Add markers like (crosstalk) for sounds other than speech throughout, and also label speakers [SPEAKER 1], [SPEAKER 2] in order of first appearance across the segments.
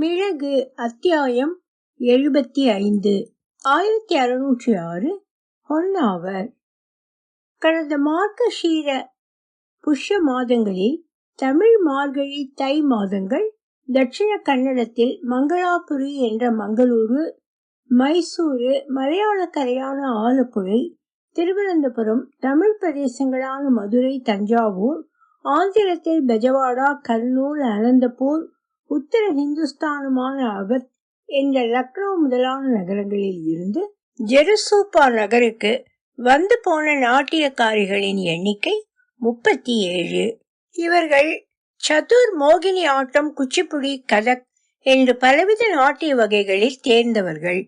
[SPEAKER 1] மிளகு அத்தியாயம் எழுபத்தி ஐந்து. ஆயிரத்தி அறுநூற்றி ஆறு ஹொன்னாவர் கடந்த மார்கஷீர புஷ்ய மாதங்களில் தமிழ் மார்கழி தை மாதங்கள் தட்சிண கன்னடத்தில் மங்களாபுரி என்ற மங்களூரு மைசூரு மலையாள கரையான ஆலப்புழை திருவனந்தபுரம் தமிழ் பிரதேசங்களான மதுரை தஞ்சாவூர் ஆந்திரத்தில் பெஜவாடா கர்னூல் அனந்தபூர் உத்தர ஹிந்துஸ்தானுமான அவர் என்ற லக்னோ முதலான நகரங்களில் இருந்து ஜெருசூப்பா நகருக்கு வந்து போன நாட்டியக்காரிகளின் எண்ணிக்கை முப்பத்தி ஏழு இவர்கள் சதுர் மோகினி ஆட்டம் குச்சிப்புடி கதக் என்று பலவித நாட்டிய வகைகளில் தேர்ந்தவர்கள்.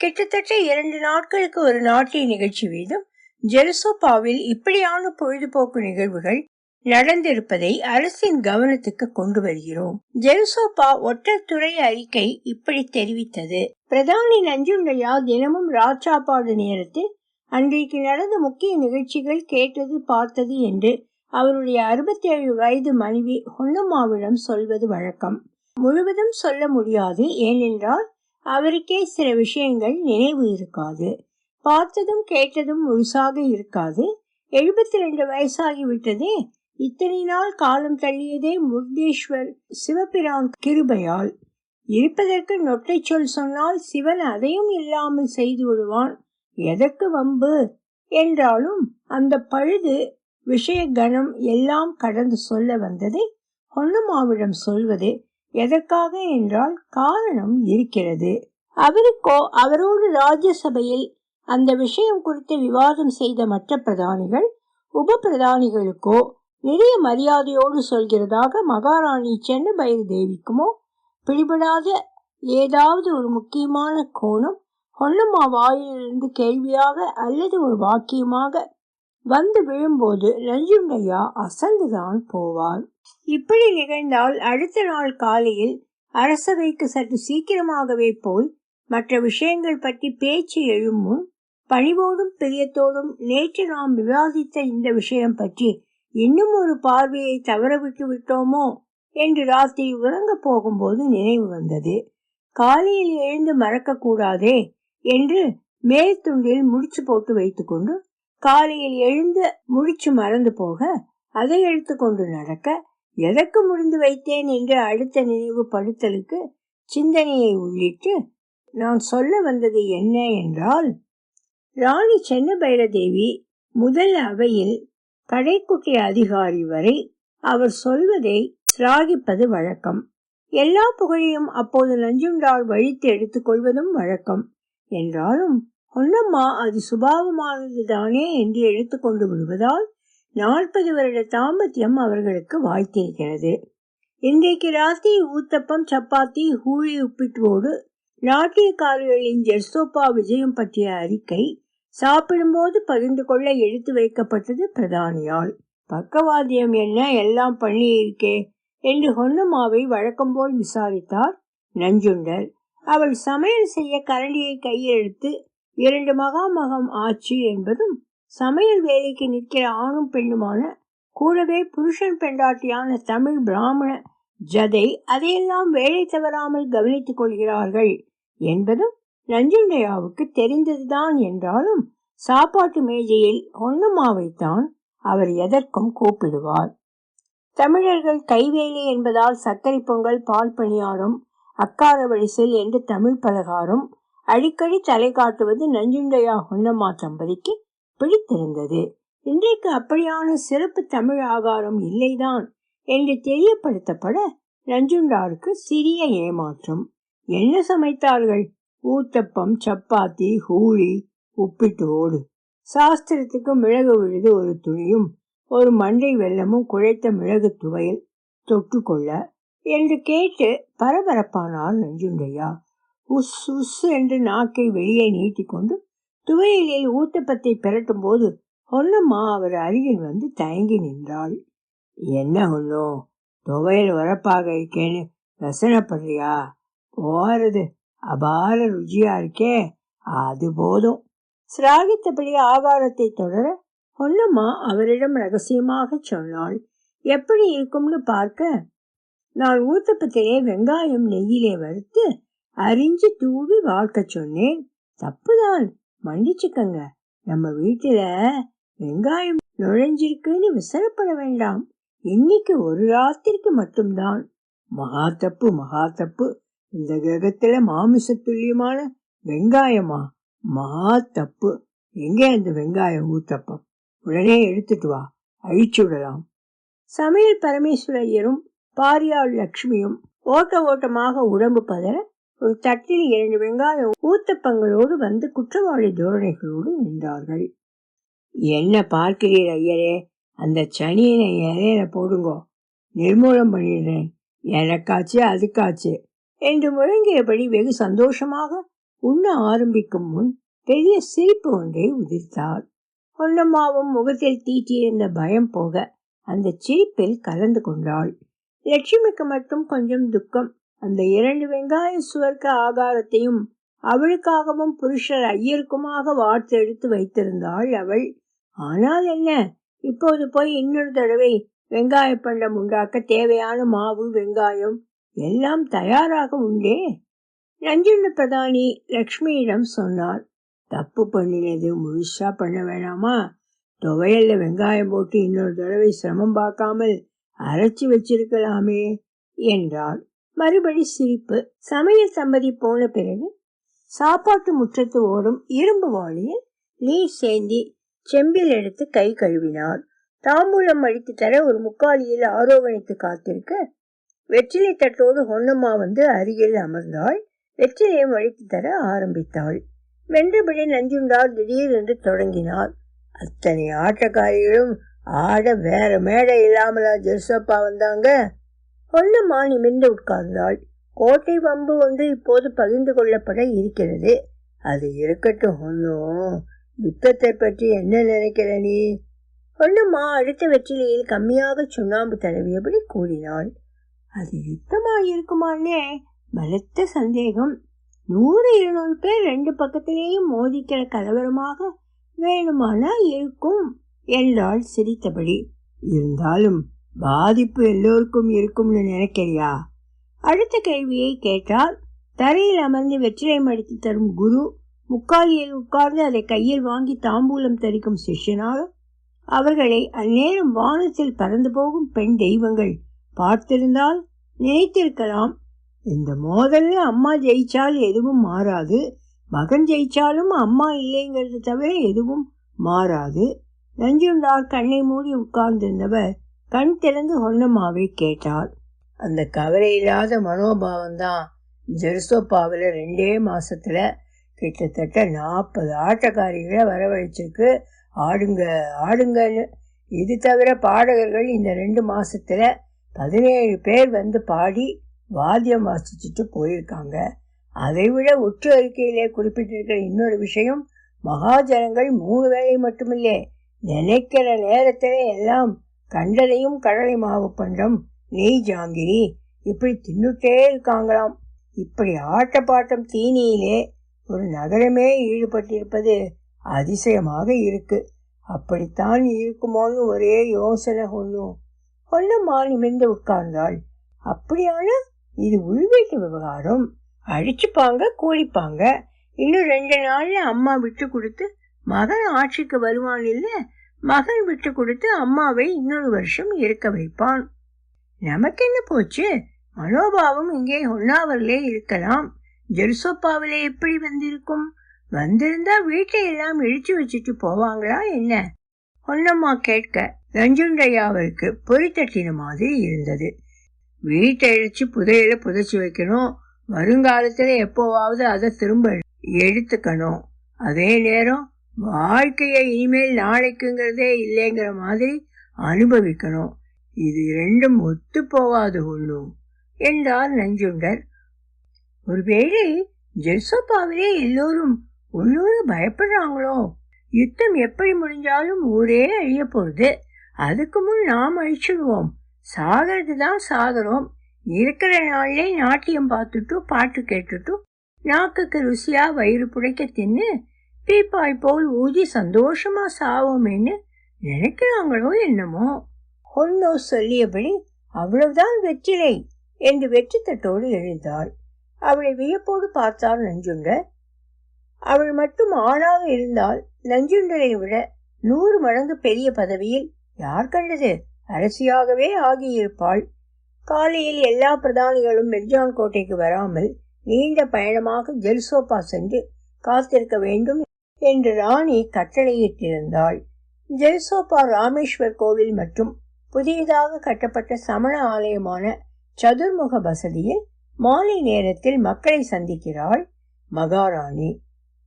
[SPEAKER 1] கிட்டத்தட்ட இரண்டு நாட்களுக்கு ஒரு நாட்டிய நிகழ்ச்சி வீதம் ஜெருசோப்பாவில் இப்படியான பொழுதுபோக்கு நிகழ்வுகள் நடந்திருப்பதை அரசின் கவனத்துக்கு கொண்டு வருகிறோம். ஜெல்சோபா ஒற்றத்துறை அறிக்கை இப்படி தெரிவித்தது. பிரதானி நஞ்சுண்டையா தினமும் ராச்சாப்பாடு நேரத்தில் அன்றைக்கு நடந்த முக்கிய நிகழ்ச்சிகள் கேட்டது பார்த்தது என்று அவருடைய அறுபத்தி ஏழு வயது மனைவி ஹொன்னம்மாவிடம் சொல்வது வழக்கம். முழுவதும் சொல்ல முடியாது ஏனென்றால் அவருக்கே சில விஷயங்கள் நினைவு இருக்காது. பார்த்ததும் கேட்டதும் முழுசாக இருக்காது. எழுபத்தி ரெண்டு வயசாகிவிட்டதே இத்தனை நாள் காலம் தள்ளியதே முர்தேஸ்வர் சிவபிரான் கிருபையால். இருப்பதற்கு நொட்டை சொல் சொன்னால் சிவன் அதையும் இல்லாமல் செய்து விடுவான். எதற்கு வம்பு? என்றாலும் அந்த பழுது விஷய கணம் எல்லாம் கடந்து சொல்ல வந்ததை ஹொன்னம்மாவிடம் சொல்வது எதற்காக என்றால் காரணம் இருக்கிறது. அவருக்கோ அவரோடு ராஜ்யசபையில் அந்த விஷயம் குறித்து விவாதம் செய்த மற்ற பிரதானிகள் உப பிரதானிகளுக்கோ நிறைய மரியாதையோடு சொல்கிறதாக மகாராணி சென்னபைர தேவிக்குமோ பிடிபடாத ஏதாவது ஒரு முக்கியமான கோணம் ஹொன்னம்மா வாயிலிருந்து கேள்வியாக அல்லது ஒரு வாக்கியமாக வந்து விழும்போது நஞ்சுண்டையா அசந்துதான் போவார் இப்படி நிகழ்ந்தால் அடுத்த நாள் காலையில் அரசவைக்கு சற்று சீக்கிரமாகவே போய் மற்ற விஷயங்கள் பற்றி பேச்சு எழும் முன் பணிவோடும் பிரியத்தோடும் நேற்று நாம் விவாதித்த இந்த விஷயம் பற்றி இன்னும் ஒரு பார்வையை தவறவிட்டு விட்டோமோ? என்று ராத்திரி உறங்க போகும்போது நினைவு வந்தது. காலையில் எழுந்து மறக்க கூடாதே என்று மேல் துண்டில் முடிச்சு போட்டு வைத்துக்கொண்டு காலையில் எழுந்து முடிச்சு மறந்து போக அதை எடுத்துக்கொண்டு நடக்க எதற்கு முடிந்து வைத்தேன் என்று அடுத்த நினைவு படுத்தலுக்கு சிந்தனையை உள்ளிட்டு நான் சொல்ல வந்தது என்ன என்றால் ராணி சென்னபைரதேவி முதல் அவையில் கடைக்குட்டி அதிகாரி வரை அவர் சொல்வதை சிராகிப்பது வழக்கம். எல்லா புகழையும் அப்போது நஞ்சுண்டால் வழித்து எடுத்துக்கொள்வதும் வழக்கம். என்றாலும் பொன்னம்மா அது சுபாவமானது தானே? என்று எடுத்துக்கொண்டு விடுவதால் நாற்பது வருட தாமத்தியம் அவர்களுக்கு வாய்த்திருக்கிறது இன்றைக்கு ராத்திரி ஊத்தப்பம் சப்பாத்தி ஹூழி உப்பிட்டுவோடு நாட்டியக்காரர்களின் ஜெர்சோப்பா விஜயம் பற்றிய அறிக்கை சாப்பிடும்போது பகிர்ந்து கொள்ள எடுத்து வைக்கப்பட்டது பிரதானியால் பக்கவாத்தியம் என்ன? எல்லாம் பண்ணி இருக்கே என்று ஹொன்னம்மாவை வழக்கம் போல் விசாரித்தார் நஞ்சுண்டர் அவள் சமையல் செய்ய கரண்டியை கையெழுத்து இரண்டு மகாமகம் ஆச்சு என்பதும் சமையல் வேலைக்கு நிற்கிற ஆணும் பெண்ணுமான கூடவே புருஷன் பெண்டாட்டியான தமிழ் பிராமண ஜதை அதையெல்லாம் வேலை தவறாமல் கவனித்துக் கொள்கிறார்கள் என்பதும் நஞ்சுண்டையாவுக்கு தெரிந்ததுதான் என்றாலும் சாப்பாட்டு மேஜையில் ஒன்னம்மாவைத்தான் அவர் எதற்கும் கூப்பிடுவார். தமிழர்கள் கைவேலி என்பதால் சர்க்கரை பொங்கல் பால் பணியாரம் அக்கார வழிசல் என்று தமிழ் பலகாரம் அடிக்கடி தலை காட்டுவது நஞ்சுண்டையா ஹொன்னம்மா தம்பதிக்கு பிடித்திருந்தது. இன்றைக்கு அப்படியான சிறப்பு தமிழ் ஆகாரம் இல்லைதான் என்று தெரியப்படுத்தப்பட நஞ்சுண்டாருக்கு சிறிய ஏமாற்றம். என்ன சமைத்தார்கள்? ஊத்தப்பம் சப்பாத்தி ஹூழி உப்பிட்டு ஓடு. சாஸ்திரத்துக்கு மிளகு விழுது ஒரு துணியும் ஒரு மண்டை வெள்ளமும் குழைத்த மிளகு துவையல் தொட்டுக்கொள்ள என்று கேட்டு பரபரப்பானார் நஞ்சுண்டையா. உஸ் உஸ் என்று நாக்கை வெளியே நீட்டிக்கொண்டு துவையிலே ஊத்தப்பத்தை பிரட்டும் போது ஒன்னம்மா அவர் அருகில் வந்து தயங்கி நின்றாள். என்ன ஒன்னும் துவையல் வரப்பாக இருக்கேன்னு ரசனப்படுறியா போறது அபார ருச்சியா இருக்கே அது போதும். சிராகித்தபடி ஆகாரத்தை தொடர பொன்னம்மா அவரிடம் ரகசியமாக சொன்னாள். எப்படி இருக்கும்னு பார்க்க. நான் ஊத்தப்பத்திலே வெங்காயம் நெய்யிலே வறுத்து அரிஞ்சு தூவி வாழ்க்க சொன்னேன். தப்புதான். மன்னிச்சுக்கங்க. நம்ம வீட்டுல வெங்காயம் நுழைஞ்சிருக்குன்னு விசரப்பட வேண்டாம். இன்னைக்கு ஒரு ராத்திரிக்கு மட்டும்தான். மகா தப்பு மகா தப்பு. இந்த கிரகத்துல மாமிச துல்லியமான வெங்காயமா? மா தப்பு. எங்கே அந்த வெங்காயம் ஊத்தப்பம்? உடனே எடுத்துட்டு வா. அழிச்சு விடலாம். சமையல் பரமேஸ்வரையரும் பாரியாள் லட்சுமியும் ஓட்ட ஓட்டமாக உடம்பு பதற ஒரு தட்டில் இரண்டு வெங்காயம் ஊத்தப்பங்களோடு வந்து குற்றவாளி தோரணைகளோடு நின்றார்கள். என்ன பார்க்கிறீர் ஐயரே? அந்த சனியனை இறையில போடுங்கோ. நிர்மூலம் பண்ணிடுறேன். எனக்காச்சு அதுக்காச்சு. என்று முழங்கியபடி வெகு சந்தோஷமாக உண்ண ஆரம்பிக்கும் முன் பெரிய சிரிப்பு ஒன்றை உதிர்த்தார் பொன்னம்மாவும் முகத்தில் தீட்டியிருந்த பயம் போக அந்த சிரிப்பில் கலந்து கொண்டாள். லட்சுமிக்கு மட்டும் கொஞ்சம் துக்கம். அந்த இரண்டு வெங்காய சுவர்க்க ஆகாரத்தையும் அவளுக்காகவும் புருஷர் ஐயருக்குமாக வார்த்து எடுத்து வைத்திருந்தாள் அவள். ஆனால் என்ன? இப்போது போய் இன்னொரு தடவை வெங்காய பண்டம் உண்டாக்க தேவையான மாவு வெங்காயம் எல்லாம் தயாராக உண்டே. நஞ்சுண்ட பிரதானி லக்ஷ்மியிடம் சொன்னார் தப்பு பண்ணினது முழுசா பண்ண வேணாமா? துவையல்ல வெங்காயம் போட்டு இன்னொரு தடவை சிரமம் பார்க்காமல் அரைச்சி வச்சிருக்கலாமே என்றாள். மறுபடி சிரிப்பு. சமையல் சம்பதி போன பிறகு சாப்பாட்டு முற்றத்து ஓடும் இரும்பு வாளியில் நீர் சேந்தி செம்பில் எடுத்து கை கழுவினார் தாம்பூலம் அடித்து தர ஒரு முக்காலியில் ஆரோவணித்து காத்திருக்க வெற்றிலை தட்டோடு ஹொன்னம்மா வந்து அருகில் அமர்ந்தாள். வெற்றிலையும் வழித்து தர ஆரம்பித்தாள். வென்றபடி நஞ்சுண்டார் திடீரென்று தொடங்கினார் அத்தனை ஆட்டக்காரிகளும் ஆட வேற மேடை இல்லாமலா ஜெருசப்பா வந்தாங்க? ஹொன்னம்மா நிமிர்ந்து உட்கார்ந்தாள். கோட்டை வம்பு ஒன்று இப்போது பகிர்ந்து கொள்ளப்பட இருக்கிறது. அது இருக்கட்டும் ஒன்றும் யுத்தத்தை பற்றி என்ன நினைக்கிற நீ? ஒன்றும்மா அடுத்த வெற்றிலையில் கம்மியாக சுண்ணாம்பு தடவியபடி கூறினாள். அது யுத்தமாயிருக்குமானே பலத்த சந்தேகம். நூறு இருநூறு பேர் ரெண்டு பக்கத்திலேயும் மோதிக்கிற கலவரமாக வேணுமானா இருக்கும் என்றாள் சிரித்தபடி. இருந்தாலும் பாதிப்பு எல்லோருக்கும் இருக்கும்னு நினைக்கிறியா? அடுத்த கேள்வியை கேட்டால் தரையில் அமர்ந்து வெற்றிலை மடித்து தரும் குரு முக்காலியில் உட்கார்ந்து அதை கையில் வாங்கி தாம்பூலம் தரிக்கும் சிஷ்யனாக அவர்களை அந்நேரம் வானத்தில் பறந்து போகும் பெண் தெய்வங்கள் பார்த்திருந்தால் நினைத்திருக்கலாம். இந்த மோதல்ல அம்மா ஜெயிச்சால் எதுவும் மாறாது. மகன் ஜெயிச்சாலும் அம்மா இல்லைங்கிறது தவிர எதுவும் மாறாது. நஞ்சுண்டார் கண்ணை மூடி உட்கார்ந்திருந்தவர் கண் திறந்து ஹொன்னம்மாவை கேட்டார். அந்த கவலை இல்லாத மனோபாவம் தான் ஜெருசோப்பாவில் ரெண்டே மாசத்துல கிட்டத்தட்ட நாற்பது ஆட்டக்காரிகளை வரவழைச்சிருக்கு. ஆடுங்க ஆடுங்கன்னு. இது தவிர பாடகர்கள் இந்த ரெண்டு மாசத்துல பதினேழு பேர் வந்து பாடி வாத்தியம் வாசிச்சுட்டு போயிருக்காங்க. அதை விட உற்று அறிக்கையிலே குறிப்பிட்டிருக்கிற இன்னொரு விஷயம் மகாஜனங்கள் மூணு வேளை மட்டுமில்லை நினைக்கிற நேரத்திலே எல்லாம் கண்டதையும் கடலை மாவு பண்டம் நெய் ஜாங்கிரி இப்படி தின்னுட்டே இருக்காங்களாம். இப்படி ஆட்டப்பாட்டம் தீனியிலே ஒரு நகரமே ஈடுபட்டிருப்பது அதிசயமாக இருக்கு. அப்படித்தான் இருக்குமோன்னு ஒரே யோசனை ஒன்றும் ஒன்னம்மா நிமிர்ந்து உட்கார்ந்தாள். அப்படியான? இது உள்வீட்டு விவகாரம். அடிச்சுப்பாங்க கூலிப்பாங்க. இன்னும் ரெண்டு நாள்ல அம்மா விட்டு கொடுத்து மகன் ஆட்சிக்கு வருவான் இல்ல மகன் விட்டு கொடுத்து அம்மாவை இன்னொரு வருஷம் இருக்க வைப்பான். நமக்கு என்ன போச்சு? மனோபாவம் இங்கே ஒன்னாவரிலே இருக்கலாம். ஜெருசோப்பாவிலே எப்படி வந்திருக்கும்? வந்திருந்தா வீட்டை எல்லாம் இழிச்சு வச்சுட்டு போவாங்களா என்ன? ஒன்னம்மா கேட்க. ரஞ்சுண்டையாவிற்கு பொறி தட்டின மாதிரி இருந்தது. வீட்டை இழைச்சி புதையில புதைச்சி வைக்கணும். வருங்காலத்துல எப்போவாவது அதை திரும்ப எடுத்துக்கணும். அதே நேரம் வாழ்க்கையை இனிமேல் நாளைக்குங்கிறதே இல்லைங்கிற மாதிரி அனுபவிக்கணும். இது ரெண்டும் ஒத்து போகாது ஒன்றும் என்றார் நஞ்சுண்டர் ஒருவேளை ஜெர்சோப்பாவிலே எல்லோரும் உள்ளூர் பயப்படுறாங்களோ? யுத்தம் எப்படி முடிஞ்சாலும் ஊரே அழிய போகுது அதுக்கு முன் நாம் அழிச்சிடுவோம். சாகிறது தான் சாகிறோம் இருக்கிற நாள்லே நாட்டியம் பார்த்துட்டு பாட்டு கேட்டுட்டு நாக்குக்கு ருசியா வயிறு புடைக்க தின்னு பீப்பாய் போல் ஊதி சந்தோஷமா சாவோமேன்னு நினைக்கிறாங்களோ என்னமோ. ஒன்னோ சொல்லியபடி அவ்வளவுதான் வெற்றிலை என்று வெற்றி தட்டோடு எழுந்தாள். அவளை வியப்போடு பார்த்தார் நஞ்சுண்டர். அவள் மட்டும் ஆணாக இருந்தால் நஞ்சுண்டரை விட நூறு மடங்கு பெரிய பதவியில் யார் கண்டது? அரசியாகவே ஆகியிருப்பாள். காலையில் எல்லா பிரதானிகளும் மிர்ஜான் கோட்டைக்கு வராமல் நீண்ட பயணமாக ஜெல்சோப்பா சென்று காத்திருக்க வேண்டும் என்று ராணி கட்டளையிட்டிருந்தாள். ஜெல்சோப்பா ராமேஸ்வர் கோவில் மற்றும் புதியதாக கட்டப்பட்ட சமண ஆலயமான சதுர்முக வசதியில் மாலை நேரத்தில் மக்களை சந்திக்கிறாள் மகாராணி.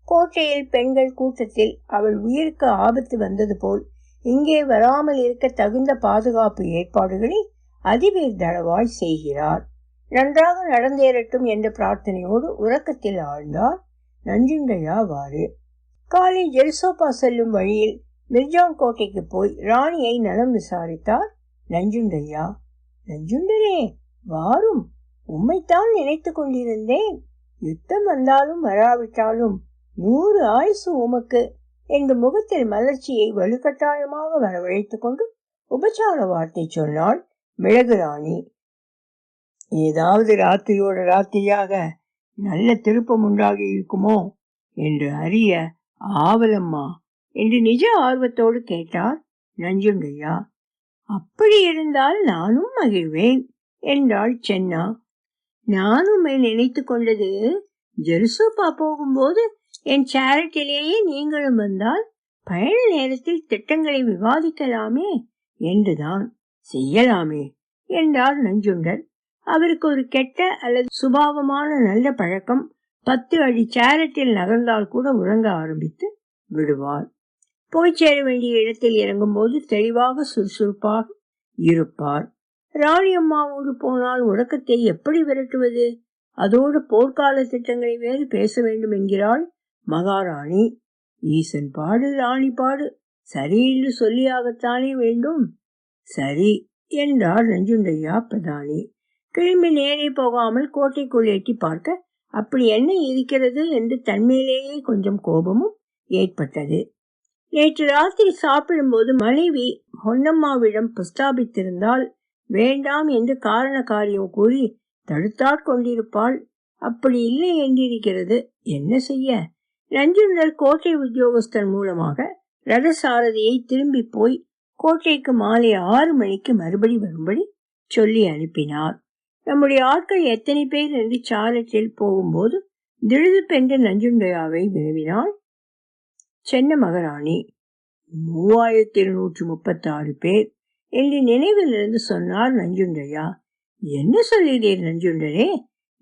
[SPEAKER 1] கோட்டையில் பெண்கள் கூட்டத்தில் அவள் உயிருக்கு ஆபத்து வந்தது போல் இங்கே வராமல் இருக்க தகுந்த பாதுகாப்பு ஏற்பாடுகளை அதிபர் தளவாய் செய்கிறார். நன்றாக நடந்தேறட்டும் என்ற பிரார்த்தனையோடு உறக்கத்தில் ஆழ்ந்தார் நஞ்சுண்டையாவாறு காலை ஜெல்சோப்பா செல்லும் வழியில் மிர்ஜான் கோட்டைக்கு போய் ராணியை நலம் விசாரித்தார் நஞ்சுண்டையா. நஞ்சுண்டரே வாரும் உம்மைத்தான் நினைத்து கொண்டிருந்தேன். யுத்தம் வந்தாலும் வராவிட்டாலும் நூறு ஆயுசு உமக்கு என்று முகத்தில் மலர்ச்சியை வலுக்கட்டாயமாக வரவழைத்துக் கொண்டு உபச்சார வார்த்தை சொன்னாள் மிளகு ராணி ஏதாவது ராத்திரியோட ராத்திரியாக நல்ல திருப்பம் உண்டாகி இருக்குமோ? என்று அறிய ஆவலம்மா என்று நிஜ ஆர்வத்தோடு கேட்டார் நஞ்சுண்டையா. அப்படி இருந்தால் நானும் மகிழ்வேன் என்றாள் சென்னா. நானும் நினைத்து கொண்டது ஜெருசோப்பா போகும்போது என் சேரட்டிலேயே நீங்களும் வந்தால் பயண நேரத்தில் திட்டங்களை விவாதிக்கலாமே என்றுதான். செய்யலாமே என்றார் நஞ்சுண்டர். அவருக்கு ஒரு கெட்ட அல்லது சுபாவமான நல்ல பழக்கம் பத்து அடி சேரட்டில் நகர்ந்தால் கூட உறங்க ஆரம்பித்து விடுவார். போய் சேர வேண்டிய இடத்தில் இறங்கும் போது தெளிவாக சுறுசுறுப்பாக இருப்பார். ராணி அம்மாவோடு போனால் உறக்கத்தை எப்படி விரட்டுவது? அதோடு போர்க்கால திட்டங்களை வேறு பேச வேண்டும் என்கிறாள். மகாராணி ஈசன் பாடு ராணி பாடு சரி என்று சொல்லியாகத்தானே வேண்டும்? சரி என்றார் ரஞ்சுண்டையா பிரதானி. கிளம்பி நேரே போகாமல் கோட்டைக்குள் எட்டி பார்க்க அப்படி என்ன இருக்கிறது? என்று தன்மையிலேயே கொஞ்சம் கோபமும் ஏற்பட்டது. நேற்று ராத்திரி சாப்பிடும்போது மனைவி பொன்னம்மாவிடம் பிரஸ்தாபித்திருந்தால் வேண்டாம் என்று காரண காரியம் கூறி தடுத்தாற் கொண்டிருப்பாள். அப்படி இல்லை என்றிருக்கிறது. என்ன செய்ய? நஞ்சுண்டர் கோட்டை உத்தியோகஸ்தர் மூலமாக ரதசாரதியை திரும்பி போய் கோட்டைக்கு மாலை ஆறு மணிக்கு மறுபடி வரும்படி சொல்லி அனுப்பினார். நம்முடைய ஆட்கள் எத்தனை பேர் என்று சாரத்தில் போகும்போது திடுது திழுதுப்பென்று நஞ்சுண்டையாவை வினவினாள் சென்ன மகாராணி. மூவாயிரத்தி இருநூற்றி முப்பத்தி ஆறு பேர் என்று நினைவிலிருந்து சொன்னார் நஞ்சுண்டையா. என்ன சொல்கிறீர் நஞ்சுண்டரே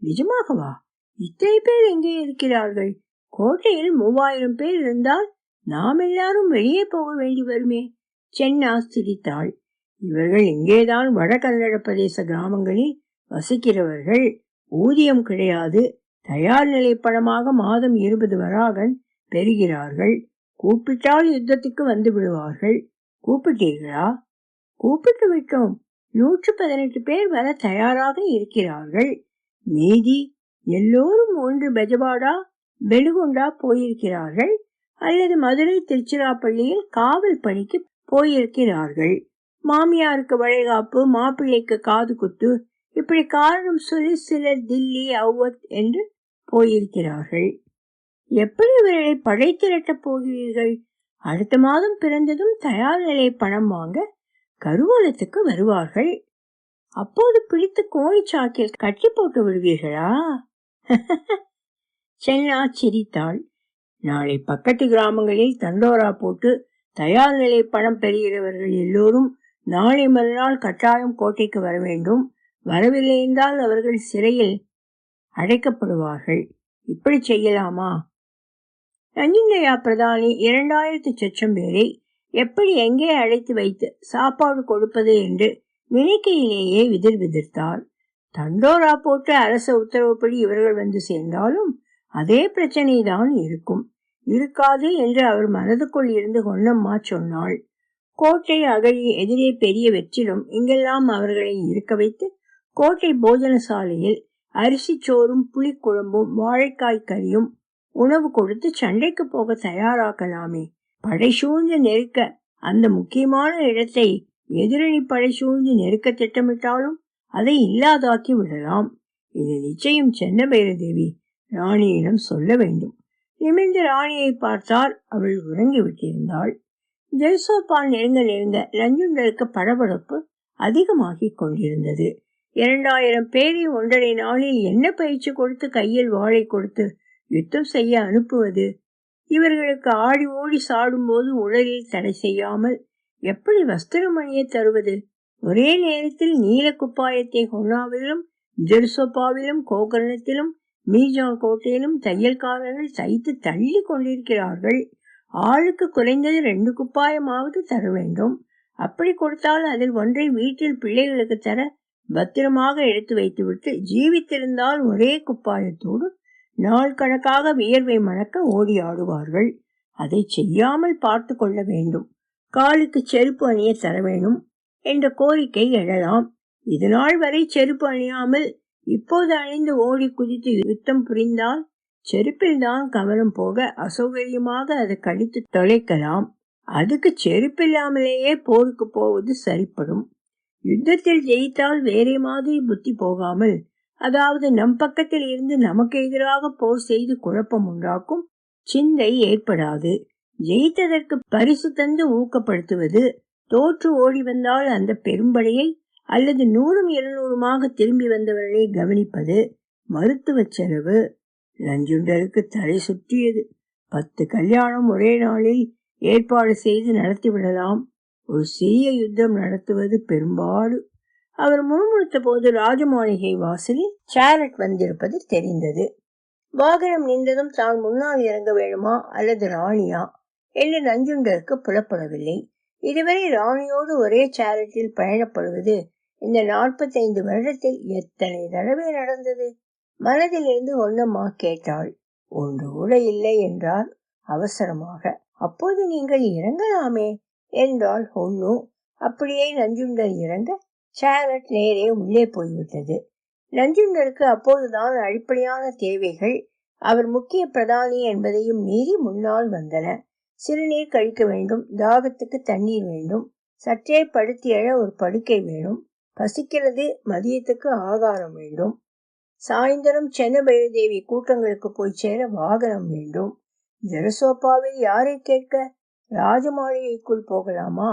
[SPEAKER 1] நிஜமாகவா? இத்தனை பேர் எங்கே இருக்கிறார்கள்? கோட்டையில் மூவாயிரம் பேர் இருந்தால் நாம் எல்லாரும் வெளியே போக வேண்டி வருமே? சென்னா சிரித்தாள். இவர்கள் இங்கேதான் வடகன்னட பிரதேச கிராமங்களில் வசிக்கிறவர்கள். ஊதியம் கிடையாது. தயார் நிலை பணமாக மாதம் இருபது வராகன் பெறுகிறார்கள். கூப்பிட்டால் யுத்தத்துக்கு வந்து விடுவார்கள். கூப்பிட்டீர்களா? கூப்பிட்டு விட்டோம். நூற்று பதினெட்டு பேர் வர தயாராக இருக்கிறார்கள். மீதி எல்லோரும் ஒன்று பெஜபாடா பெலுகுண்டா போயிருக்கிறார்கள் அல்லது மதுரை திருச்சிராப்பள்ளியில் காவல் பணிக்கு போயிருக்கிறார்கள். மாமியாருக்கு வளைகாப்பு மாப்பிள்ளைக்கு காது குத்து இப்படி காரணம் சொல்லி சிலர் தில்லி அவ்வத் என்று போயிருக்கிறார்கள். எப்படி இவர்களை படை திரட்ட போகிறீர்கள்? அடுத்த மாதம் பிறந்ததும் தயார் நிலை பணம் வாங்க கருவூலத்துக்கு வருவார்கள். அப்போது பிடித்து கோழிச்சாக்கில் கட்டி போட்டு விடுவீர்களா? (laughs) செல்லா சிரித்தாள் நாளை பக்கத்து கிராமங்களில் தண்டோரா போட்டு தயார் நிலை பணம் பெறுகிறவர்கள் எல்லோரும் நாளை மறுநாள் கட்டாயம் கோட்டைக்கு வர வேண்டும். வரவில்லை என்றால் அவர்கள் சிறையில் அடைக்கப்படுவார்கள். இப்படி செய்யலாமா? நஞ்சிங்கையா பிரதானி இரண்டாயிரத்து சச்சம் பேரை எப்படி எங்கே அழைத்து வைத்து சாப்பாடு கொடுப்பது என்று நினைக்கையிலேயே விதிர் விதிர்த்தார். தண்டோரா போட்டு அரச உத்தரவுப்படி இவர்கள் வந்து சேர்ந்தாலும் அதே பிரச்சனை தான் இருக்கும். இருக்காது என்று அவர் மனதுக்குள் இருந்து ஹொன்னம்மா சொன்னாள். கோட்டை அகழி எதிரே பெரிய வெற்றிலும் இங்கெல்லாம் அவர்களை இருக்க வைத்து கோட்டை போஜன சாலையில் அரிசி சோறும் புளிக்குழம்பும் வாழைக்காய் கறியும் உணவு கொடுத்து சண்டைக்கு போக தயாராக்கலாமே. படை சூழ்ந்து நெருக்க அந்த முக்கியமான இடத்தை எதிரணி படை சூழ்ந்து நெருக்க திட்டமிட்டாலும் அதை இல்லாதாக்கி விடலாம். இது நிச்சயம் சென்னபைர தேவி ராணியிடம் சொல்ல வேண்டும். நிமிர்ந்து ராணியை பார்த்தார் அவள் உறங்கி விட்டிருந்தாள். ஜெல்சோப்பால் நெருங்க நெருங்க லஞ்சுண்டருக்கு படபடப்பு அதிகமாகிக் கொண்டிருந்தது. இரண்டாயிரம் பேரை ஒன்றரை நாளில் என்ன பயிற்சி கொடுத்து கையில் வாழை கொடுத்து யுத்தம் செய்ய அனுப்புவது? இவர்களுக்கு ஆடி ஓடி சாடும்போது உடலில் தடை செய்யாமல் எப்படி வஸ்திரம் அணிய தருவது? ஒரே நேரத்தில் நீல குப்பாயத்தை ஹொன்னாவிலும் ஜெர்சோப்பாவிலும் கோகர்ணத்திலும் மீஜான் கோட்டையிலும் தையல்காரர்கள் தைத்து தள்ளி கொண்டிருக்கிறார்கள். ஆளுக்கு குறைந்தது ரெண்டு குப்பாயமாவது தர வேண்டும். அப்படி கொடுத்தால் அதில் ஒன்றை வீட்டில் பிள்ளைகளுக்கு தர பத்திரமாக எடுத்து வைத்துவிட்டு ஜீவித்திருந்தால் ஒரே குப்பாயத்தோடு நாள் கணக்காக வியர்வை மணக்க ஓடி ஆடுவார்கள். அதை செய்யாமல் பார்த்து கொள்ள வேண்டும். காலுக்கு செருப்பு அணிய தர வேண்டும் என்ற கோரிக்கை எழலாம். இதுநாள் வரை செருப்பு அணியாமல் இப்போது அழிந்து ஓடி குதித்து யுத்தம் புரிந்தால் செருப்பில் தான் கவனம் போக அசௌகரியமாக அதை கடித்து தொலைக்கலாம். அதுக்கு செருப்பில்லாமலேயே போருக்கு போவது சரிப்படும். யுத்தத்தில் ஜெயித்தால் வேறே மாதிரி புத்தி போகாமல் அதாவது நம் பக்கத்தில் இருந்து நமக்கு எதிராக போர் செய்து குழப்பம் உண்டாக்கும் சிந்தை ஏற்படாது. ஜெயித்ததற்கு பரிசு தந்து ஊக்கப்படுத்துவது தோற்று ஓடி வந்தால் அந்த பெரும்படையை அல்லது நூறும் இருநூறுமாக திரும்பி வந்தவர்களை கவனிப்பது மருத்துவ செலவு. லஞ்சுண்டருக்கு தலை சுற்றியது. பத்து கல்யாணம் ஒரே நாளில் ஏற்பாடு செய்து நடத்திவிடலாம் ஒரு சிறிய யுத்தம் நடத்துவது பெரும்பாடு. அவர் முணுமுணுத்த போது ராஜமாளிகை வாசலில் சேரட் வந்திருப்பது தெரிந்தது. வாகனம் நின்றதும் தான் முன்னால் இறங்க வேணுமா அல்லது ராணியா? என்று நஞ்சுண்டருக்கு புலப்படவில்லை. இதுவரை ராணியோடு ஒரே சேரட்டில் பயணப்படுவது இந்த நாற்பத்தைந்து வருடத்தில் எத்தனை தடவை நடந்தது? மனதிலிருந்து ஒன்னம்மா கேட்டாள். ஒன்று கூட இல்லை என்றார் அவசரமாக. அப்போது நீங்கள் இறங்கலாமே? என்றால் ஒன்னு அப்படியே நஞ்சுண்டர் இறங்க சேரட் நேரே உள்ளே போய்விட்டது. நஞ்சுண்டருக்கு அப்போதுதான் அடிப்படையான தேவைகள். அவர் முக்கிய பிரதானி என்பதையும் மீறி முன்னால் வந்தன. சிறுநீர் கழிக்க வேண்டும் தாகத்துக்கு தண்ணீர் வேண்டும் சற்றே படுத்தி எழ ஒரு படுக்கை வேணும் பசிக்கிறது மதியத்துக்கு ஆகாரம் வேண்டும். சாயந்தரம் சென்னபைரதேவி கூட்டங்களுக்கு போய் சேர வாகனம் வேண்டும். ஜெரசோப்பாவில் யாரை கேட்க? ராஜமாளிகைக்குள் போகலாமா?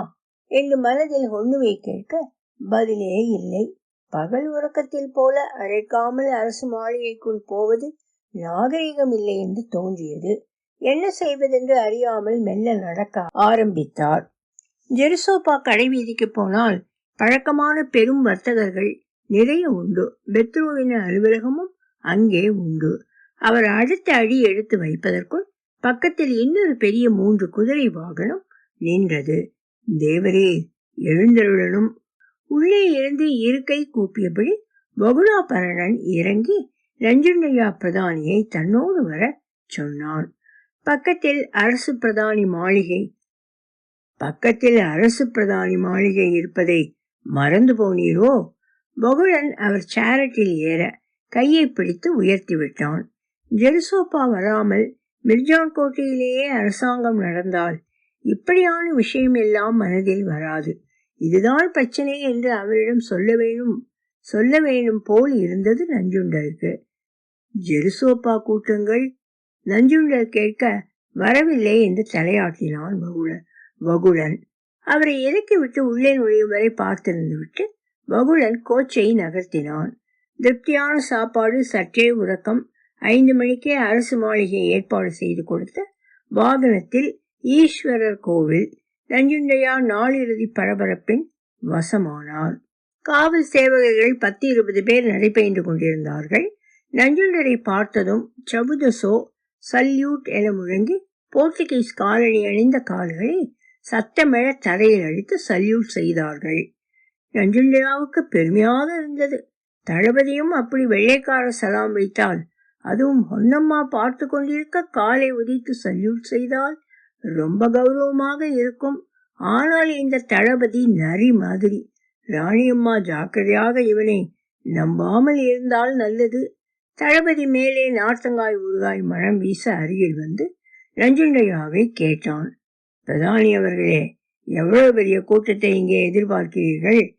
[SPEAKER 1] என்று மனதில் ஒண்ணுவை கேட்க பதிலே இல்லை. பகல் உறக்கத்தில் போல அழைக்காமல் அரசு மாளிகைக்குள் போவது நாகரிகம் இல்லை என்று தோன்றியது. என்ன செய்வதென்று அறியாமல் மெல்ல நடக்க ஆரம்பித்தார். ஜெருசோப்பா கடை வீதிக்கு போனால் பழக்கமான பெரும் வர்த்தகர்கள் நிறைய உண்டு. பெத்ரோவின் அலுவலகமும் அங்கே உண்டு. அவர் அடுத்த அடி எடுத்து வைப்பதற்குள் பக்கத்தில் இன்னொரு பெரிய மூன்று குதிரை வாகனம் நின்றது. தேவரே எழுந்தருளனும் உள்ளே இருந்து இருக்கை கூப்பியபடி பகுலாபரணன் இறங்கி ரஞ்சனையா பிரதானியை தன்னோடு வர சொன்னான். பக்கத்தில் அரசு பிரதானி மாளிகை. பக்கத்தில் அரசு பிரதானி மாளிகை இருப்பதை மறந்து போனீரோ? பகுழன் அவர் சேரட்டில் ஏற கையை பிடித்து உயர்த்தி விட்டான் ஜெருசோப்பா வராமல் மிர்ஜான் கோட்டையிலேயே அரசாங்கம் நடந்தால் இப்படியான விஷயம் எல்லாம் மனதில் வராது. இதுதான் பிரச்சனை என்று அவரிடம் சொல்ல வேணும் சொல்ல வேணும் போல் இருந்தது நஞ்சுண்டருக்கு. ஜெருசோப்பா கூட்டங்கள் நஞ்சுண்டர் கேட்க வரவில்லை என்று தலையாட்டினான் வகுழன் வகுழன் அவரை இறக்கி விட்டு உள்ளே நுழையும் வரை பார்த்திருந்து விட்டு வகுலன் கோச்சை நகர்த்தினான். திருப்தியான சாப்பாடு சற்றே உறக்கம் ஐந்து மணிக்கே அரசு மாளிகை ஏற்பாடு செய்து கொடுத்த வாகனத்தில் ஈஸ்வரர் கோவில் நஞ்சுண்டையா நாளிறுதி பரபரப்பின் வசமானார். காவல் சேவகர்கள் பத்து இருபது பேர் நடைபெய்து கொண்டிருந்தார்கள். நஞ்சுண்டரை பார்த்ததும் சபுதசோ சல்யூட் என முழங்கி போர்த்துகீஸ் காலணி அணிந்த கால்களை சத்தமிழ தரையில் அழித்து சல்யூட் செய்தார்கள். நஞ்சுண்டையாவுக்கு பெருமையாக இருந்தது. தளபதியும் அப்படி வெள்ளைக்கார சலாம் வைத்தால் அதுவும் பொன்னம்மா பார்த்து கொண்டிருக்க காலை உதித்து சல்யூட் செய்தால் ரொம்ப கௌரவமாக இருக்கும். ஆனால் இந்த தளபதி நரி மாதிரி. ராணியம்மா ஜாக்கிரதையாக இவனை நம்பாமல் இருந்தால் நல்லது. தளபதி மேலே நார்த்தங்காய் ஊறுகாய் மனம் வீச அருகில் வந்து ரஞ்சுண்டையாவை கேட்டான். பிரதானி அவர்களே எவ்வளவு பெரிய கூட்டத்தை இங்கே எதிர்பார்க்கிறீர்கள்?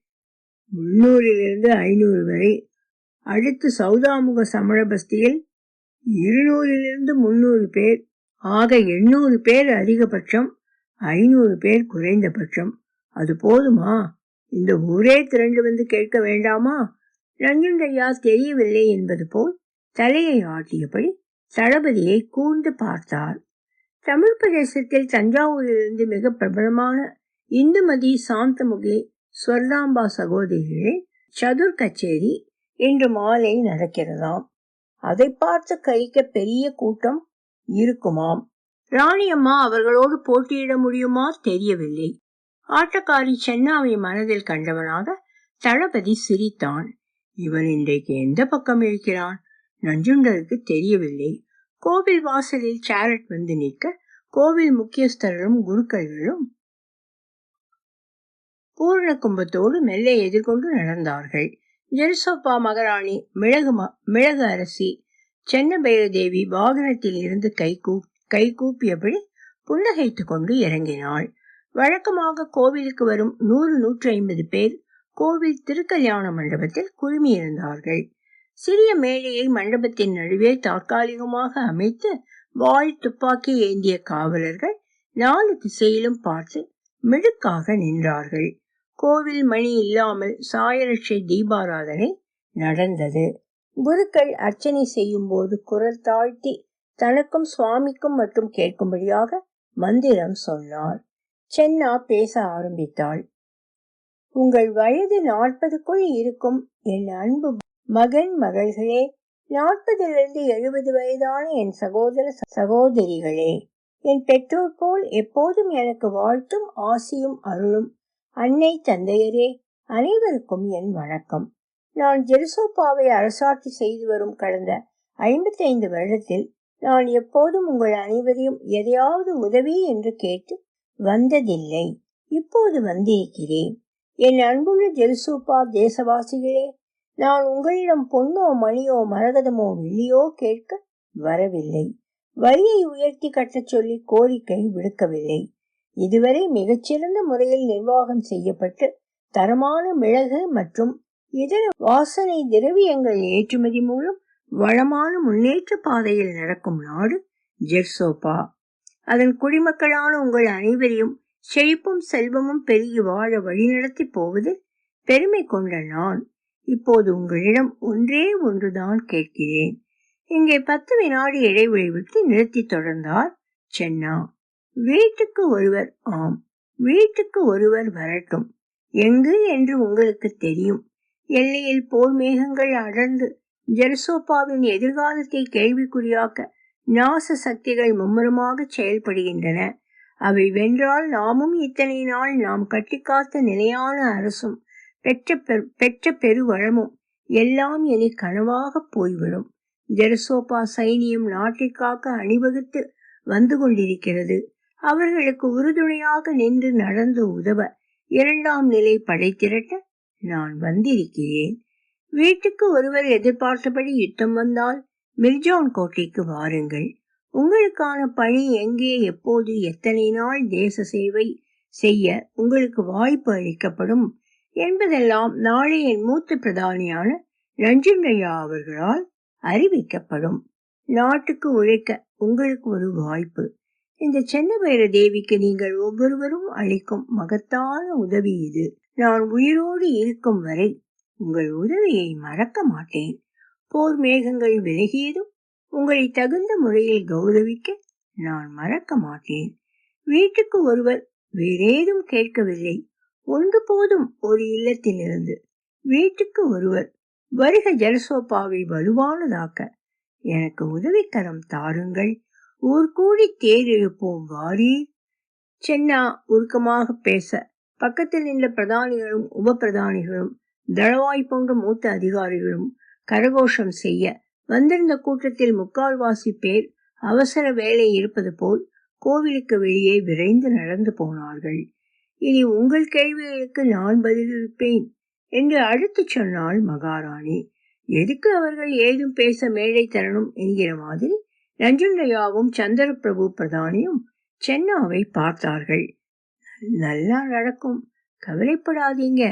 [SPEAKER 1] முன்னூறிலிருந்து ஐநூறு வரை. அடுத்து சௌதாமுக சமணபஸ்தியில் இருநூறிலிருந்து முன்னூறு பேர் ஆக எண்ணூறு பேர் அதிகபட்சம் ஐநூறு பேர் குறைந்தபட்சம். அது போதுமா? இந்த ஊரே திரண்டு வந்து கேட்க வேண்டாமா? ரஞ்சங்கையா தெரியவில்லை என்பது போல் தலையை ஆட்டியபடி தளபதியை கூர்ந்து பார்த்தார். தமிழ் பிரதேசத்தில் தஞ்சாவூரிலிருந்து மிக பிரபலமான இந்துமதி சாந்தமுகி ஸ்வர்தாம்பா சகோதரிகளே சதுர் கச்சேரி இன்று மாலை நடக்கிறதாம். அதை பார்த்து கழிக்க பெரிய கூட்டம் இருக்குமாம். ராணியம்மா அவர்களோடு போட்டியிட முடியுமா தெரியவில்லை. ஆட்டக்காரி சென்னாவை மனதில் கண்டவனாக தளபதி சிரித்தான். இவன் இன்றைக்கு எந்த பக்கம் இருக்கிறான்? நஞ்சுண்டருக்கு தெரியவில்லை. கோவில் வாசலில் சேரட் வந்து நிற்க கோவில் முக்கியஸ்தர்களும் குருக்கள்களும் பூரண கும்பத்தோடு மெல்ல எதிர்கொண்டு நடந்தார்கள். ஜெருசோப்பா மகாராணி மிளகு மிளகு அரசி சென்னபைரதேவி வாகனத்தில் இருந்து கை கூ கை கூப்பியபடி புன்னகைத்துக் கொண்டு இறங்கினாள். வழக்கமாக கோவிலுக்கு வரும் நூறு நூற்றி ஐம்பது பேர் கோவில் திருக்கல்யாண மண்டபத்தில் குழுமியிருந்தார்கள். சிறிய மேடையை மண்டபத்தின் நடுவே தற்காலிகமாக அமைத்து வாள் துப்பாக்கி ஏந்திய காவலர்கள் நாலு திசையிலும் பார்த்து மிடுக்காக நின்றார்கள். கோவில் மணி இல்லாமல் சாயலட்சை தீபாராதனை நடந்தது. குருக்கள் அர்ச்சனை செய்யும் போது குரல் தாழ்த்தி தனக்கும் சுவாமிக்கும் மட்டும் கேட்கும்படியாக மந்திரம் சொன்னார். சென்னா பேச ஆரம்பித்தாள். உங்கள் வயது நாற்பதுக்குள் இருக்கும் என் அன்பு மகன் மகள்களே நாற்பதிலிருந்து எழுபது வயதான என் சகோதர சகோதரிகளே என் பெற்றோர் போல் எப்போதும் எனக்கு வாழ்த்தும் ஆசியும் அருளும். அன்னை தந்தையரே அனைவருக்கும் என் வணக்கம். நான் ஜெருசோப்பாவை அரசாட்சி செய்து வரும் கடந்த ஐம்பத்தைந்து வருடத்தில் நான் எப்போதும் உங்கள் அனைவரையும் எதையாவது உதவி என்று கேட்டு வந்ததில்லை. இப்போது வந்திருக்கிறேன். என் அன்புள்ள ஜெருசோப்பா தேசவாசிகளே நான் உங்களிடம் பொன்னோ மணியோ மரகதமோ வெள்ளியோ கேட்க வரவில்லை. வரியை உயர்த்தி கட்டச் சொல்லி கோரிக்கை விடுக்கவில்லை. இதுவரை மிகச்சிறந்த முறையில் நிர்வாகம் செய்யப்பட்டு தரமான மிளகு மற்றும் இதர வாசனை திரவியங்கள் ஏற்றுமதி மூலம் வளமான முன்னேற்ற பாதையில் நடக்கும் நாடு ஜெர்சோபா. அதன் குடிமக்களான உங்கள் அனைவரையும் செழிப்பும் செல்வமும் பெருகி வாழ வழிநடத்தி போவதில் பெருமை கொண்ட நான். இப்போது உங்களிடம் ஒன்றே ஒன்றுதான் கேட்கிறேன். இங்கே பத்து வினாடி இடைவெளி விட்டு நிறுத்தி தொடர்ந்தார் சென்னா. வீட்டுக்கு ஒருவர் ஆம் வீட்டுக்கு ஒருவர் வரட்டும். எங்கு என்று உங்களுக்கு தெரியும். எல்லையில் போர் மேகங்கள் அடர்ந்து ஜெருசோப்பாவின் எதிர்காலத்தை கேள்விக்குறியாக்க நாச சக்திகள் மும்முரமாக செயல்படுகின்றன. அவை வென்றால் நாமும் இத்தனை நாள் நாம் கட்டிக்காத்த நிலையான அரசும் பெற்ற பெரு பெற்ற பெருவளமும் எல்லாம் இனி கனவாக போய்விடும். ஜெரசோபா சைனியம் நாட்டிற்காக அணிவகுத்து வந்து கொண்டிருக்கிறது. அவர்களுக்கு உறுதுணையாக நின்று நடந்து உதவ இரண்டாம் நிலை படை திரட்ட நான் வந்திருக்கிறேன். வீட்டுக்கு ஒருவர் எதிர்பார்த்தபடி யுத்தம் வந்தால் மிர்ஜான் கோட்டைக்கு வாருங்கள். உங்களுக்கான பணி எங்கே எப்போது எத்தனை நாள் தேச சேவை செய்ய உங்களுக்கு வாய்ப்பு அளிக்கப்படும் என்பதெல்லாம் நாளைய மூத்த பிரதானியான ரஞ்சன்கையா அவர்களால் அறிவிக்கப்படும். நாட்டுக்கு உழைக்க உங்களுக்கு ஒரு வாய்ப்பு. இந்த சென்னபைர தேவிக்கு நீங்கள் ஒவ்வொருவரும் அளிக்கும் மகத்தான உதவி இது. நான் உயிரோடு இருக்கும் வரை உங்கள் உதவியை மறக்க மாட்டேன். போர் மேகங்கள் விலகியதும் உங்களை தகுந்த முறையில் கௌரவிக்க நான் மறக்க மாட்டேன். வீட்டுக்கு ஒருவர் வேறேதும் கேட்கவில்லை. ஒன்று போதும் ஒரு இல்லத்திலிருந்து. வீட்டுக்கு ஒருவர் வருக ஜலசோப்பாவை வலுவானதாக்க எனக்கு உதவிக்கரம் தாருங்கள். ஊர் கூடி தேர் எழுப்போம் வாரீர் சென்னா உருக்கமாக பேச. பக்கத்தில் நின்ற பிரதானிகளும் உப பிரதானிகளும் தளவாய் போன்ற மூத்த அதிகாரிகளும் கரகோஷம் செய்ய. வந்திருந்த கூட்டத்தில் முக்கால்வாசி பேர் அவசர வேலை இருப்பது போல் கோவிலுக்கு வெளியே விரைந்து நடந்து போனார்கள். இனி உங்கள் கேள்விகளுக்கு நான் பதிலளிப்பேன் என்று அடுத்து சொன்னாள் மகாராணி. எதுக்கு அவர்கள் ஏதும் பேச மேடை தரணும் என்கிற மாதிரி நஞ்சுண்டையாவும் சந்திரபிரபு பிரதானியும் சென்னாவை பார்த்தார்கள். நல்லா நடக்கும் கவலைப்படாதீங்க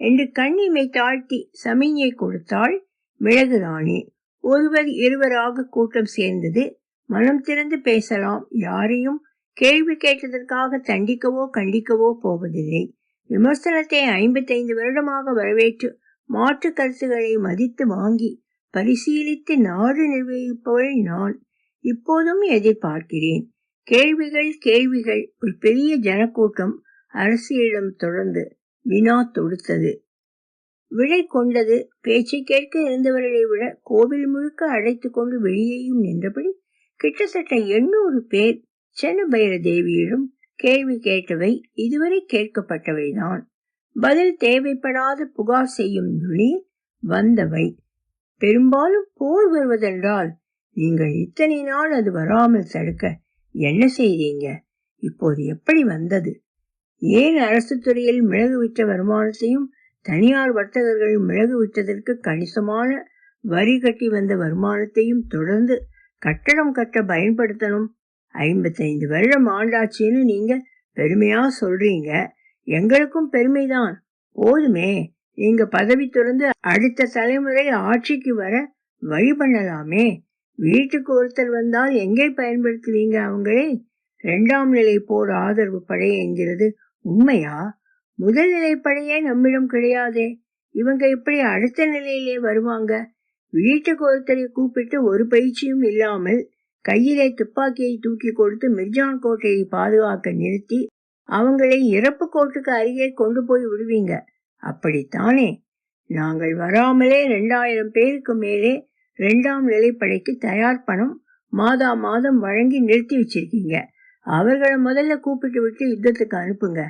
[SPEAKER 1] என்று கண்ணிமை தாழ்த்தி சமிஞை கொடுத்தாள் மிளகு ராணி. ஒருவர் இருவராக கூட்டம் சேர்ந்தது மனம் திறந்து பேசலாம் யாரையும் கேள்வி கேட்டதற்காக தண்டிக்கவோ கண்டிக்கவோ போவதில்லை. விமர்சனத்தை ஐம்பத்தைந்து வருடமாக வரவேற்று மாற்று கருத்துக்களை மதித்து வாங்கி பரிசீலித்து நாடு நிர்வகிப்பவள் நான். இப்போதும் எதிர்பார்க்கிறேன் கேள்விகள் கேள்விகள். ஒரு பெரிய ஜனக்கூட்டம் அரசியலிடம் தொடர்ந்து வினா தொடுத்தது. விடை கொண்டது பேச்சை கேட்க இருந்தவர்களை விட கோவில் முழுக்க அழைத்து கொண்டு வெளியேயும் நின்றபடி கிட்டத்தட்ட எண்ணூறு பேர் சென்னுபைர தேவியிடம் கேள்வி கேட்டவை இதுவரை கேட்கப்பட்டவைதான். பதில் தேவைப்படாத புகார் செய்யும் நுனி வந்தவை. பெரும்பாலும் போர் வருவதென்றால் நீங்கள் இத்தனை நாள் அது வராமல் தடுக்க என்ன செய்தீங்க? இப்போது எப்படி வந்தது? ஏன் அரசு துறையில் மிளகு விற்ற வருமானத்தையும் தனியார் வர்த்தகர்கள் மிளகு விற்றதற்கு கணிசமான வரி கட்டி வந்த வருமானத்தையும் தொடர்ந்து கட்டடம் கட்ட பயன்படுத்தணும் ஐம்பத்தைந்து வருடம் ஆண்டாச்சின்னு நீங்க பெருமையா சொல்றீங்க. எங்களுக்கும் பெருமைதான். போதுமே நீங்க பதவி துறந்து அடுத்த தலைமுறை ஆட்சிக்கு வர வழி பண்ணலாமே வீட்டுக்கு ஒருத்தர் வந்தால் எங்கே பயன்படுத்துவீங்க அவங்களே? இரண்டாம் நிலை போர் ஆதரவு படை என்கிறது உண்மையா? முதல் நிலை படையே நம்மிடம் கிடையாதே. இவங்க இப்படி அடுத்த நிலையிலே வருவாங்க? வீட்டுக்கு ஒருத்தரை கூப்பிட்டு ஒரு பயிற்சியும் இல்லாமல் கையிலே துப்பாக்கியை தூக்கி கொடுத்து மிர்ஜான் கோட்டையை பாதுகாக்க நிறுத்தி அவங்களை இறப்பு கோட்டுக்கு அருகே கொண்டு போய் விடுவீங்க. அப்படித்தானே? நாங்கள் வராமலே ரெண்டாயிரம் பேருக்கு மேலே ரெண்டாம் நிலைப்படைக்கு தயார் பணம் மாதா மாதம் வழங்கி நிறுத்தி வச்சிருக்கீங்க. அவர்களை முதல்ல கூப்பிட்டு விட்டு யுத்தத்துக்கு அனுப்புங்க.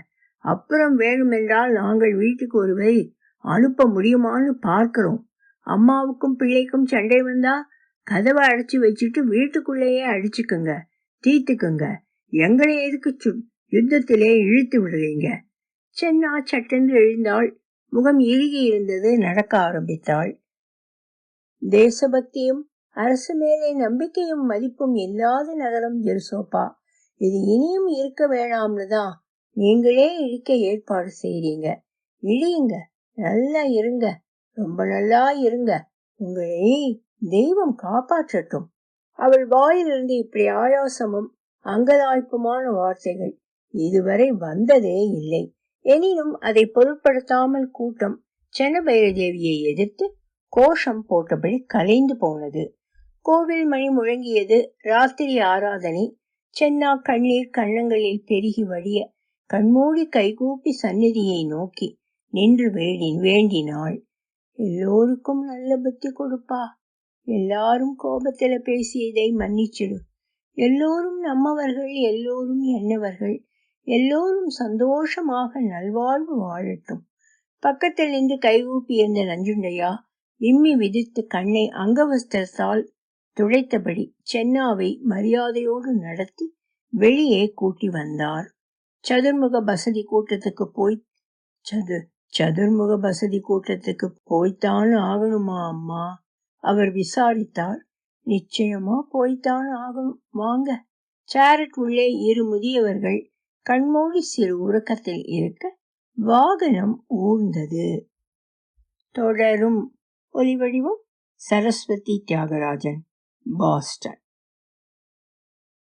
[SPEAKER 1] அப்புறம் வேணுமென்றால் நாங்கள் வீட்டுக்கு ஒருவரை அனுப்ப முடியுமான்னு பார்க்கிறோம். அம்மாவுக்கும் பிள்ளைக்கும் சண்டை வந்தா கதவை அடைச்சி வச்சுட்டு வீட்டுக்குள்ளேயே அடிச்சுக்குங்க. தீத்துக்குங்க. எங்களை எதுக்கு யுத்தத்திலே இழுத்து விடுறீங்க? சென்னா சட்டென்று எழுந்தாள். முகம் இறுகி இருந்தது நடக்க ஆரம்பித்தாள். தேசபக்தியும் அரசு மேலே நம்பிக்கையும் மதிப்பும் இல்லாத நகரம் ஜெருசோப்பா. இது இனியும் இருக்க வேணாம்னு தான் நீங்களே இழிக்க ஏற்பாடு செய்றீங்க. இழியுங்க. நல்லா இருங்க. ரொம்ப நல்லா இருங்க. உங்களை தெய்வம் காப்பாற்றட்டும். அவள் வாயிலிருந்து இப்படி ஆயாசமும் அங்கலாய்ப்புமான வார்த்தைகள் இதுவரை வந்ததே இல்லை. எனினும் அதை பொருட்படுத்தாமல் கூட்டம் சென்னபைர தேவியை எதிர்த்து கோஷம் போட்டபடி கலைந்து போனது. கோவில் மணி முழங்கியது. ராத்திரி ஆராதனை. சென்னா கண்ணீர் கண்ணங்களில் பெருகி வழிய கண்மூடி கைகூப்பி சந்நிதியை நோக்கி நின்று வேண்டி வேண்டினாள். எல்லோருக்கும் நல்ல புத்தி கொடுப்பா. எல்லாரும் கோபத்துல பேசியதை மன்னிச்சிடு. எல்லோரும் நம்மவர்கள் எல்லோரும் என்னவர்கள் எல்லோரும் சந்தோஷமாக நல்வாழ்வு வாழட்டும். பக்கத்தில் இருந்து கைகூப்பி இருந்த நஞ்சுண்டையா விம்மி விதித்து கண்ணை அங்கவஸ்திரத்தால் துடைத்தபடி சென்னாவை மரியாதையோடு நடத்தி வெளியே கூட்டி வந்தார். சதுர்முக பசதி கூட்டத்துக்கு போய் சது சதுர்முக பசதி கூட்டத்துக்கு போய்த்தான் ஆகணுமா அம்மா? அவர் விசாரித்தார். நிச்சயமா போய்த்தான் ஆகணும். வாங்க. சேரட் உள்ளே இரு முதியவர்கள் கண்மூடி சிறு உறக்கத்தில் இருக்க வாகனம் ஊர்ந்தது. தொடரும். ஒலிவடிவம் சரஸ்வதி தியாகராஜன் பாஸ்டன்.